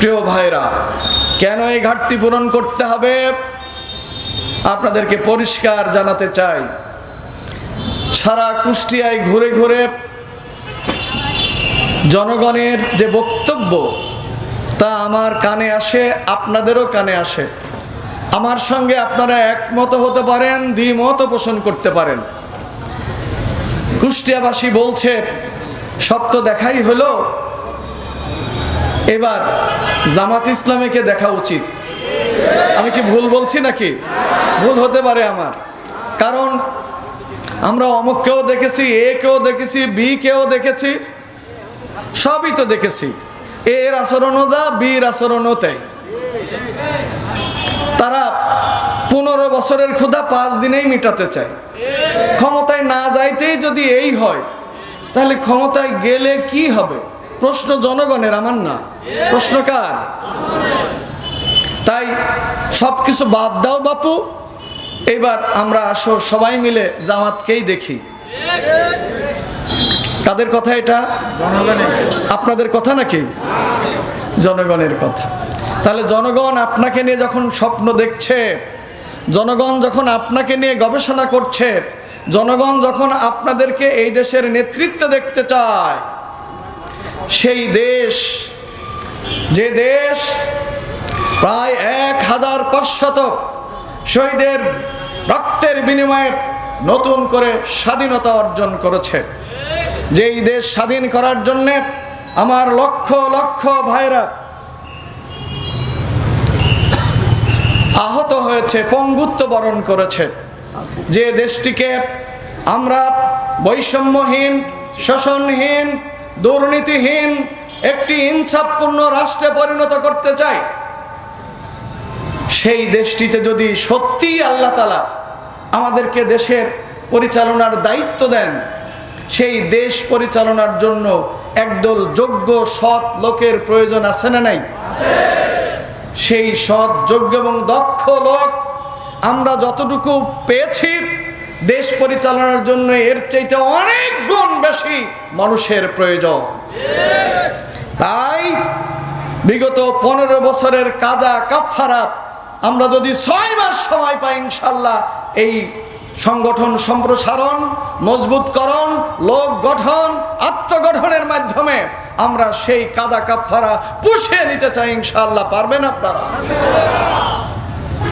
প্রিয় ভাইরা, কেন এই ঘাটতি পূরণ করতে হবে? আপনাদেরকে পরিষ্কার জানাতে চাই। সারা কুষ্টিয়ায় ঘুরে ঘুরে জনগণের যে বক্তব্য, তা আমার কানে আসে, আপনাদেরও কানে আসে। আমার সঙ্গে আপনারা একমত হতে পারেন, দ্বিমত পোষণ করতে পারেন। কুষ্টিয়াবাসী বলছে সব তো দেখাই হলো, এবার জামাত ইসলামীকে দেখা উচিত। আমি কি ভুল বলছি নাকি? ভুল হতে পারে আমার। কারণ আমরা অমুককেও দেখেছি এ কেও দেখেছি বি কেও দেখেছি, সবই তো দেখেছি। এর আচরণও দা বীর আচরণও তাই। তারা পনেরো বছরের ক্ষুধা পাঁচ দিনেই মিটাতে চায়। ক্ষমতায় না যাইতেই যদি এই হয়, তাহলে ক্ষমতায় গেলে কি হবে? প্রশ্ন জনগণের, আমার না। প্রশ্ন কার? তাই সব কিছু বাদ দাও বাপু। এবার আমরা আসো সবাই মিলে জামাতকেই দেখি। কাদের কথা এটা? আপনাদের কথা নাকি? জনগণের কথা। তাহলে জনগণ আপনাকে নিয়ে যখন স্বপ্ন দেখছে, জনগণ যখন আপনাকে নিয়ে গবেষণা করছে, জনগণ যখন আপনাদেরকে এই দেশের নেতৃত্ব দেখতে চায় সেই দেশ, যে দেশ প্রায় এক হাজার পাঁচশত শহীদের রক্তের বিনিময়ে নতুন করে স্বাধীনতা অর্জন করেছে। যেই দেশ স্বাধীন করার জন্যে আমার লক্ষ লক্ষ ভাইরা আহত হয়েছে, পঙ্গুত্ব বরণ করেছে। যে দেশটিকে আমরা বৈষম্যহীন, শোষণহীন দুর্নীতিহীন একটি ইনসাফপূর্ণ রাষ্ট্রে পরিণত করতে চাই সেই দেশটিতে যদি সত্যিই আল্লাহ তালা আমাদেরকে দেশের পরিচালনার দায়িত্ব দেন, সেই দেশ পরিচালনার জন্য একদল যোগ্য সৎ লোকের প্রয়োজন আছে না নাই? সেই সৎ, যোগ্য এবং দক্ষ লোক আমরা যতটুকু পেয়েছি দেশ পরিচালনার জন্য এর চাইতে অনেক গুণ বেশি মানুষের প্রয়োজন। তাই বিগত পনেরো বছরের কাজা কাফারাত আমরা যদি ছয় মাস সময় পাই ইনশাল্লাহ এই সংগঠন সম্প্রসারণ, মজবুতকরণ, লোক গঠন, আত্মগঠনের মাধ্যমে আমরা সেই কাদা কাফারা পুষিয়ে নিতে চাই ইনশাল্লাহ, পারবেন আপনারা?